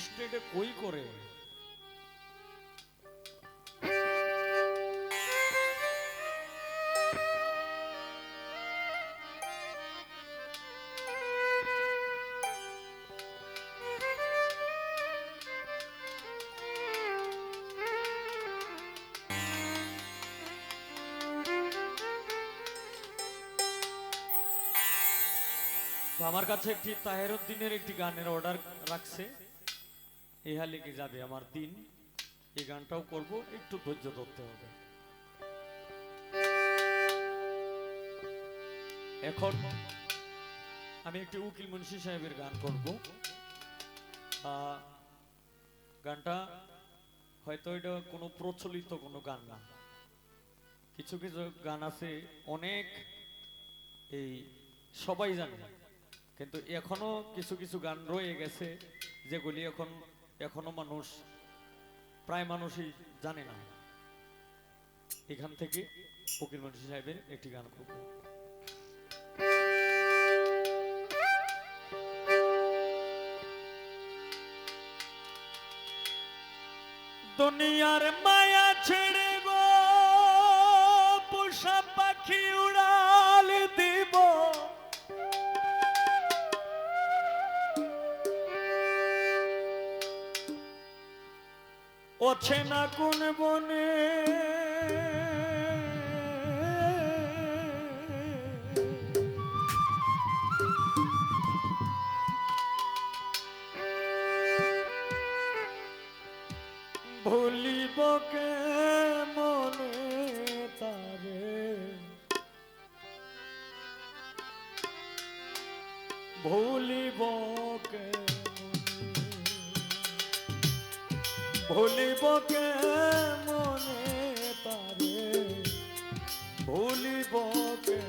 সিস্টেমটা কই করে? তো আমার কাছে একটি তাহের উদ্দিনের একটি গানের অর্ডার রাখছে। এই হালিকে যাবে আমার দিন। এই গানটাও করব, একটু ধৈর্য ধরতে হবে। এখন আমি একটি উকিল মুন্সি সাহেবের গান করব। গানটা হয়তো এটা কোনো প্রচলিত কোনো গান না। কিছু কিছু গান আছে, অনেক এই সবাই জানে, কিন্তু এখনও কিছু কিছু গান রয়ে গেছে, যেগুলি এখন এখনও মানুষ, প্রায় মানুষই জানে না। এখান থেকে ফকির মানুষ সাহেবের একটি গান করব। দুনিয়ার মায়া ছেড়ে গো, পোষা পাখি উড়াল ওছে না কোন বনে? ভুলিব কে মনে তারে? ভুলিব কে ভুলিব কে মনে তারে ভুলিব কে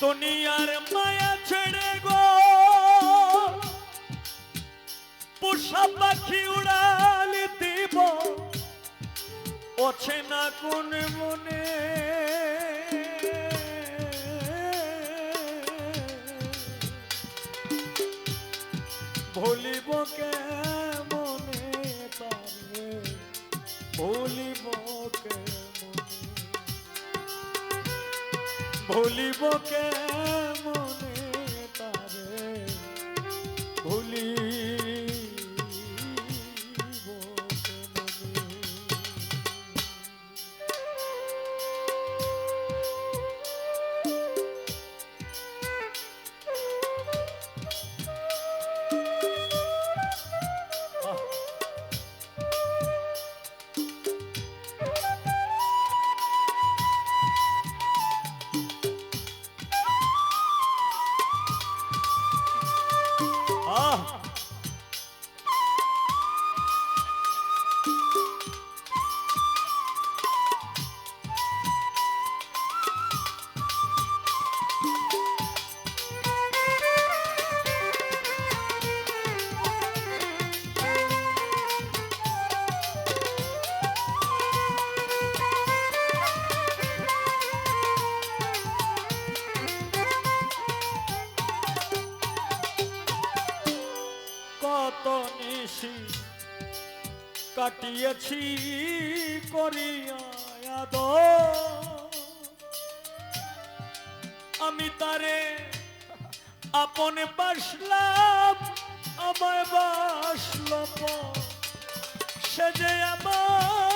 দুনিয়ার মায়া ছেড়ে গো, পোষা পাখি উড়াল দিব। ওছে না কোন মনে ভুলিব কে মনে তারে ভুলিব কে ভুলিব কে মনে তারে ভুলিব কাটিয়েছি করিয়া। আমি তারে আপন বাসলাম আমায় বাসল। সে যে আমায়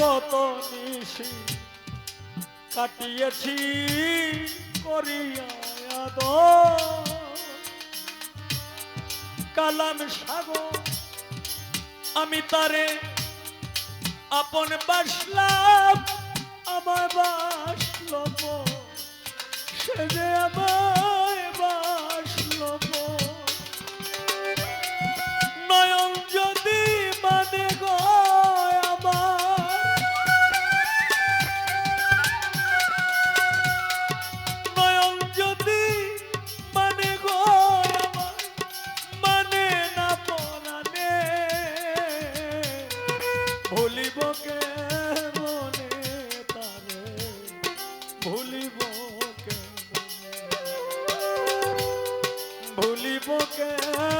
কত নিশি কাটিয়েছি করিয়া কালাম সাগর আমি তারে আপন বাসলাম আমার বাসল সে ভুলিব কেন?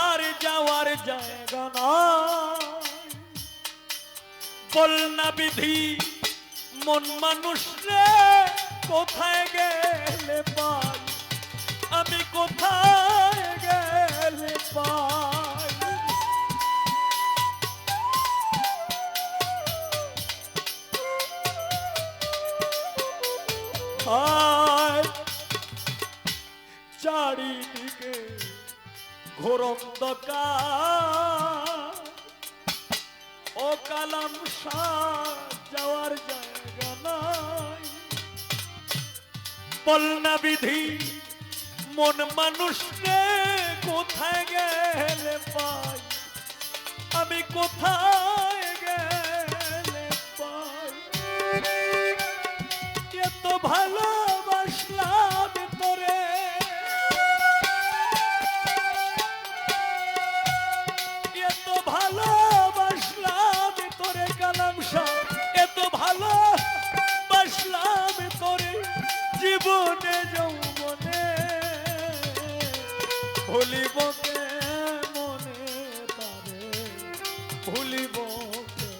অন্ধকার যাওয়ার জায়গা না বল না বিধি, মন মানুষ রে, কোথায় গেলে পাই? আমি কোথায় গেলে পাই? চারিদিকে ঘোর অন্ধকার। ও কালাম যাওয়ার জায়গা নাই। বল না বিধি, মন মানুষ রে, কোথায় গেলে পাই? আমি কোথায় গেলে পাই? এত ভালোবাসলাম ভুলিব কে মনে তারে? ভুলিব কে?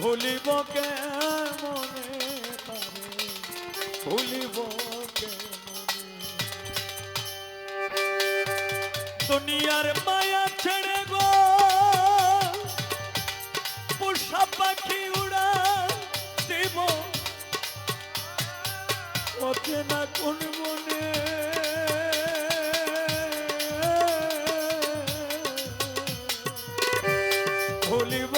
ভুলিব কে মনে তারে? ভুলিব কে দুনিয়ার মায়া ছেড়ে গো। পোষা পাখি উড়া দিব। ওকে না কোন মনে ভুলিব